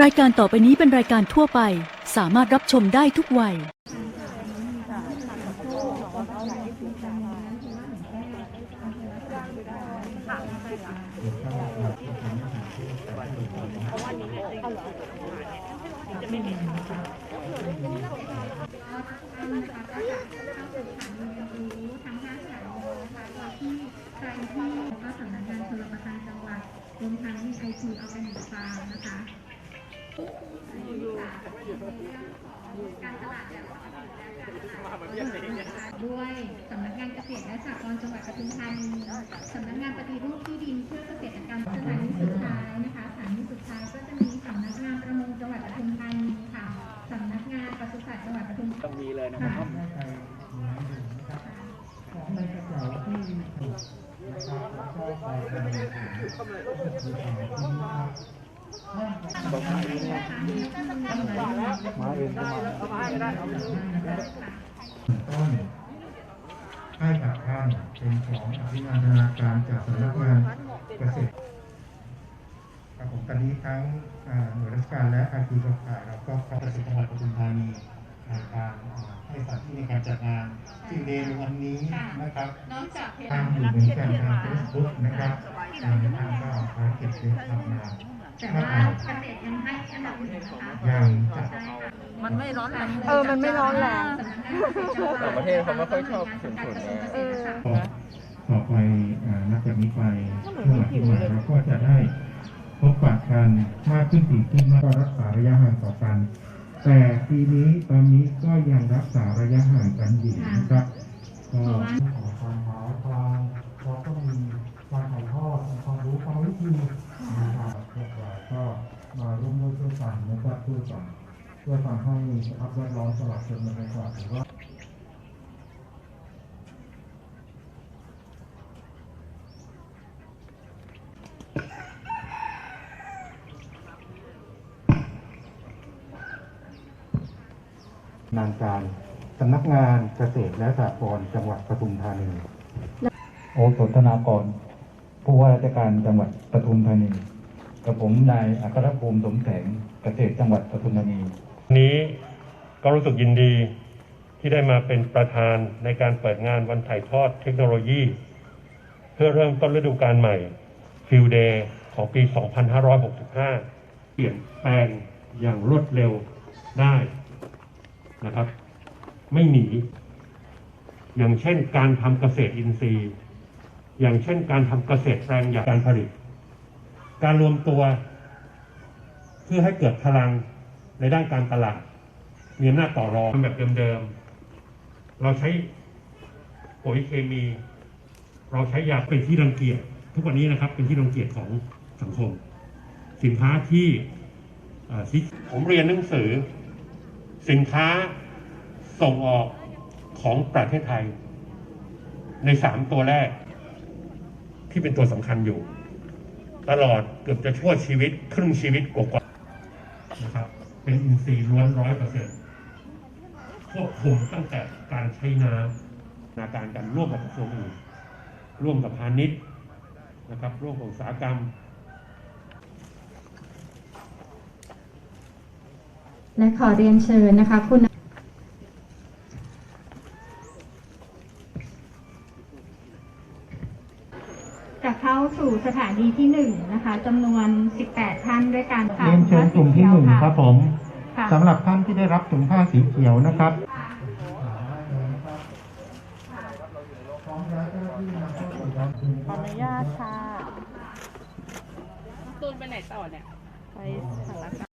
รายการต่อไปนี้เป็นรายการทั่วไป สามารถรับชมได้ทุกวัยทั้งห้าสถานีนะคะโดยที่ใครที่ก็สำนักงานชลประทานจังหวัดรวมทั้งไอทีออร์แกนิกฟาร์มนะคะ การตลาดแบบด้วยสำนักงานเกษตรและสหกรณ์จังหวัดปทุมธานีสำนักงานปฏิรูปที่ดินเพื่อเกษตรกรรมสถานีสุดท้ายนะคะสถานีสุดท้ายก็จะมีสำนักงานประมงจังหวัดปทุมธานีค่ะสำนักงานปศุสัตว์จังหวัดปทุมธานีต้องมีเลยนะครับในกระเป๋าที่นะครับก็ไป การเงินที่ทำที่นะครับมาเองก็มาต้นให้กับท่านเป็นของอภินันทนาการจากสำนักงานเกษตรครับผมตอนนี้ทั้งหน่วยราชการและอาชีเครือข่ายแล้วก็เกษตรจังหวัดปทุมธานีในการให้สถานที่ในการจัดงานสิ่งเดนวันนี้นะครับทางอยู่เหมือนกันทางเฟซบุ๊กนะครับทางก็ภารกิจเรื่องทำงาน แต่มาว่ากมายเกษตรยังให้อันดับหนึ่งนะคะ ยังจัดใช่ค่ะมันไม่ร้อนแรงเออมันไม่ร้อนแรง ต่างประเทศเขาไม่ค่อยชอบฉุนๆไงเออ ต่อต่อไปอ่านับจากนี้ไปช่วงหลังที่มาเราก็จะได้พบปะกันมากขึ้นถี่ขึ้นมากก็รักษาระยะห่างต่อกัน แต่ปีนี้ตอนนี้ก็ยังรักษาระยะห่างกันอยู่นะครับก็ขอความหมายความเราก็มีการถ่ายทอดความรู้ความวิธีนะครับพวกเราก็มาร่วมด้วยช่วย กันนะครับช่วยกันเพื่อทำให้สภาพแวดล้อมตลอดจนบรรยากาศหรือว่านานการสำนักงานเกษตรและสหกรณ์จังหวัดปทุมธานี โอสถนากร ผู้ว่าราชการจังหวัดปทุมธานี กับผมนายอัครภูมิสมแสง เกษตรจังหวัดปทุมธานีวันนี้ก็รู้สึกยินดีที่ได้มาเป็นประธานในการเปิดงานวันถ่ายทอดเทคโนโลยี เพื่อเริ่มต้นฤดูกาลใหม่ฟิลเดย์ของปี 2565 เปลี่ยนแปลงอย่างรวดเร็วได้นะครับ ไม่หนี อย่างเช่นการทำเกษตรอินทรีย์ อย่างเช่นการทำเกษตรแปลงใหญ่การผลิต การรวมตัว เพื่อให้เกิดพลังในด้านการตลาด มีอำนาจต่อรองแบบเดิมๆ เราใช้ปุ๋ยเคมี เราใช้ยาเป็นที่รังเกียจทุกวันนี้นะครับเป็นที่รังเกียจของสังคม สินค้าที่ที่ผมเรียนหนังสือ สินค้าส่งออกของประเทศไทย ในสามตัวแรก ที่เป็นตัวสำคัญอยู่ ตลอดเกือบจะชั่วชีวิต ครึ่งชีวิตกว่า นะครับ เป็นอินทรีย์ล้วนร้อยเปอร์เซ็นต์ควบคุมตั้งแต่การใช้น้ำนาการกันร่วมกับกระทรวงอื่นร่วมกับพาณิชย์นะครับร่วมกับอุตสาหกรรม และขอเรียนเชิญนะคะคุณ จะเข้าสู่สถานีที่หนึ่งนะคะจำนวน 18 ท่านด้วยกันค่ะเรียนเชิญกลุ่มที่หนึ่งครับผมค่ะสำหรับท่านที่ได้รับถุงผ้าสีเขียวนะครับขออนุญาตค่ะตูนไปไหนต่อเนี่ย ไปสารคาม